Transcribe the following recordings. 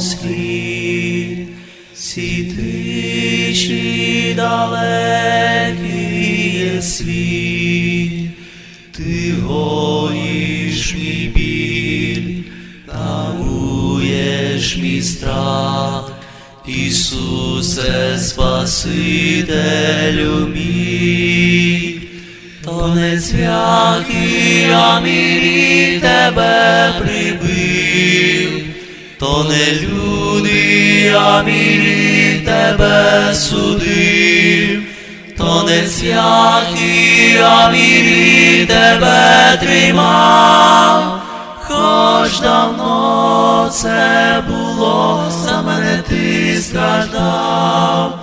світ, всі тиші далекий є світ, ти гоїш мій біль, даруєш мій страх, Ісусе, Спасителю мій, то не цвяхи, а мірі тебе прибив, то не люди, а мірі тебе судив, то не цвяхи, а мірі тебе тримав, хоч давно це було, за мене ти страждав.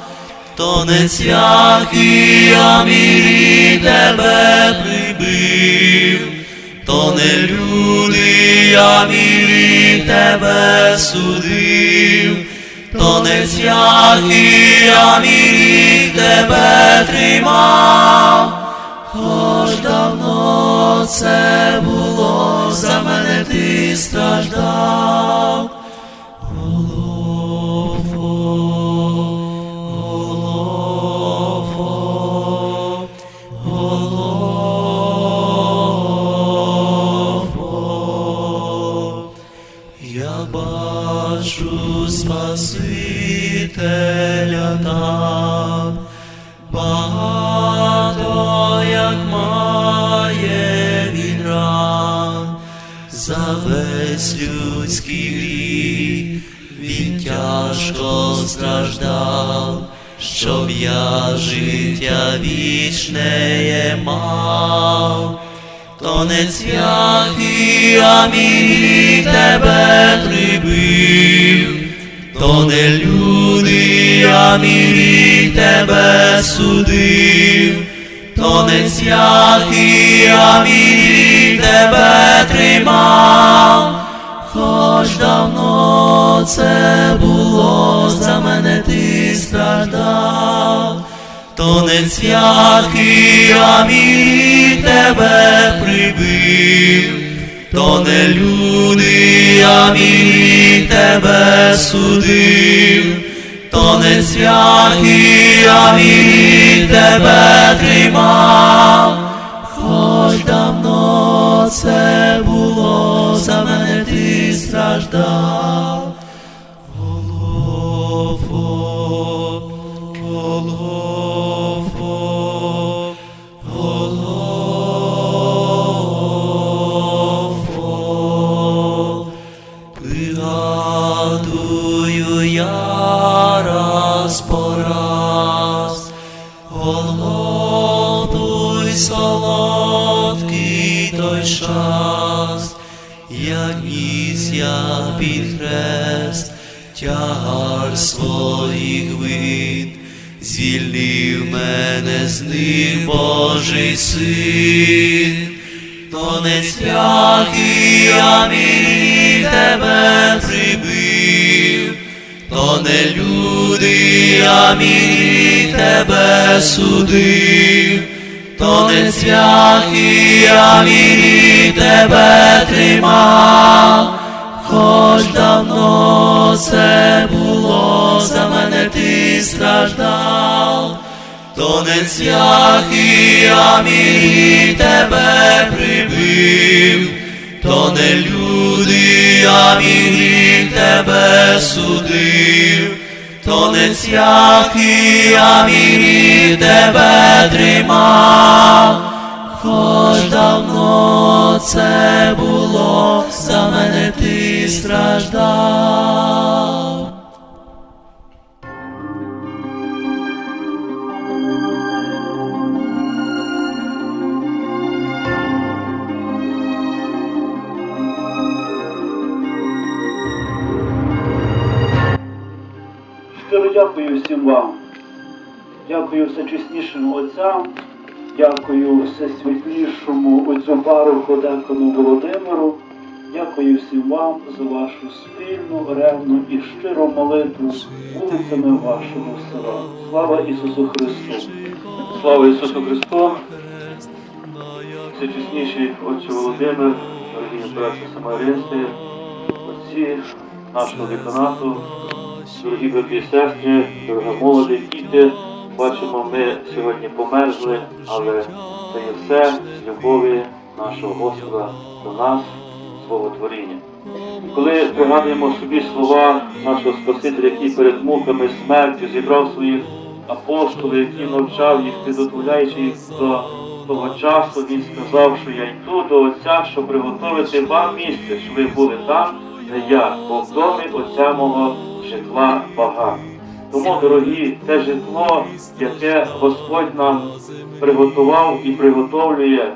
То не цвяхи, а мірі тебе прибив, то не люди, а мій тебе судив, то не святі, а мій тебе тримав, хоч давно це було, за мене ти страждав. Спасителя багато як має він за весь людський гріх він тяжко страждав, щоб я життя вічне мав. То не цвяхи, а мій тебе прибив, то не люди, а мій тебе судив, то не цвяхи, а мій тебе тримав, хоч давно це було, за мене ти страждав. То не цвяхи, а мій тебе прибив, то не люди, а мій тебе судив, то не цвяхи, а мій тебе тримав, хоч давно це було, за мене ти страждав. Голофо, Солодкий той час, як ніс я під хрест, тягар своїх вин, звільнив мене з них Божий син, то не цвяхи, а мій тебе прибив, то не люди, а мій тебе судив, то не цвяхи, а мій тебе тримав, хоч давно це було, за мене ти страждав, то не цвяхи, а мій тебе прибив, то не люди, а мій тебе судив, то не цвяхи, а мій тебе тримав, хоч давно це було, за мене ти страждав. Дякую всім вам. Дякую всечеснішим отцям, дякую всесвітлішому отцю пароху Декану Володимиру. Дякую всім вам за вашу спільну, ревну і щиру молитву вулицями вашого села. Слава Ісусу Христу! Слава Ісусу Христу! Всечесніший отче Володимир, дорогі браті Самаринці, отці, нашого деканату, дорогі брати і сестри, дорога молоді, діти. Бачимо, ми сьогодні померзли, але це є все любові нашого Господа до нас, свого творіння. Коли пригадуємо собі слова нашого Спасителя, який перед муками смертю зібрав своїх апостолів, які навчав їх, підготовляючи їх до того часу, він сказав, що я йду до Отця, щоб приготовити вам місце, щоб ви були там, де я, бо в домі Отця мого житла багато. Тому, дорогі, те житло, яке Господь нам приготував і приготовлює,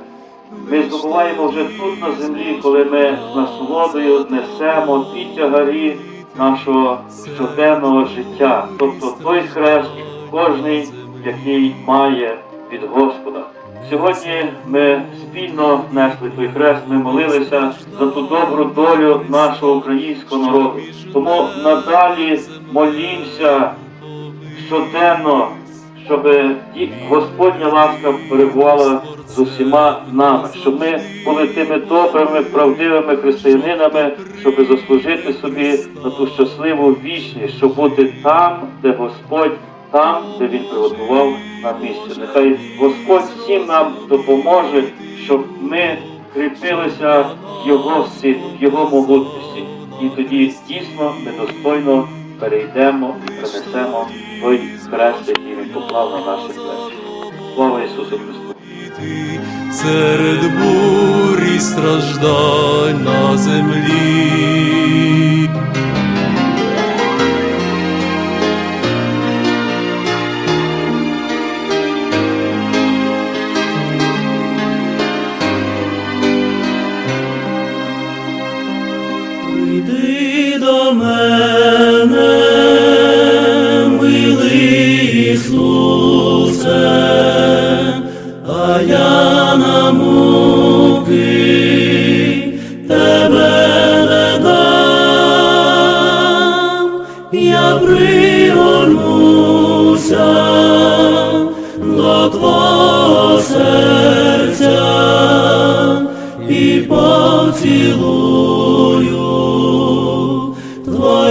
ми здобуваємо вже тут на землі, коли ми з насолодою несемо ті тягарі нашого щоденного життя, тобто той хрест, кожний, який має від Господа. Сьогодні ми спільно несли той хрест, ми молилися за ту добру долю нашого українського народу. Тому надалі молімося щоденно, щоб Господня ласка перебувала з усіма нами, щоб ми були тими добрими, правдивими християнинами, щоб заслужити собі на ту щасливу вічність, щоб бути там, де Господь, там, де Він приготував нам місце. Нехай Господь всім нам допоможе, щоб ми кріпилися в Його силі, в Його могутності. І тоді дійсно ми достойно перейдемо і принесемо той хрест, який він поклав на наші плечі. Слава Ісусу Христу! Серед бурі страждань на землі.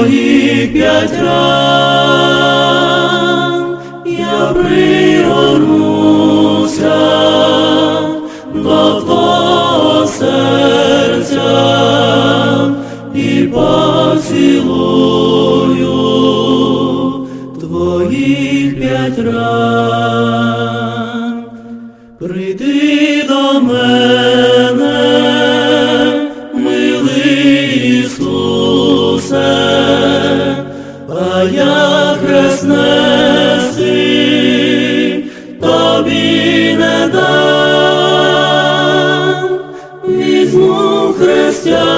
Твоїх п'ять ран, я пригорнуся до твого серця і поцілую твоїх п'ять ран. Прийди тобі не дам, візьму хрестяшки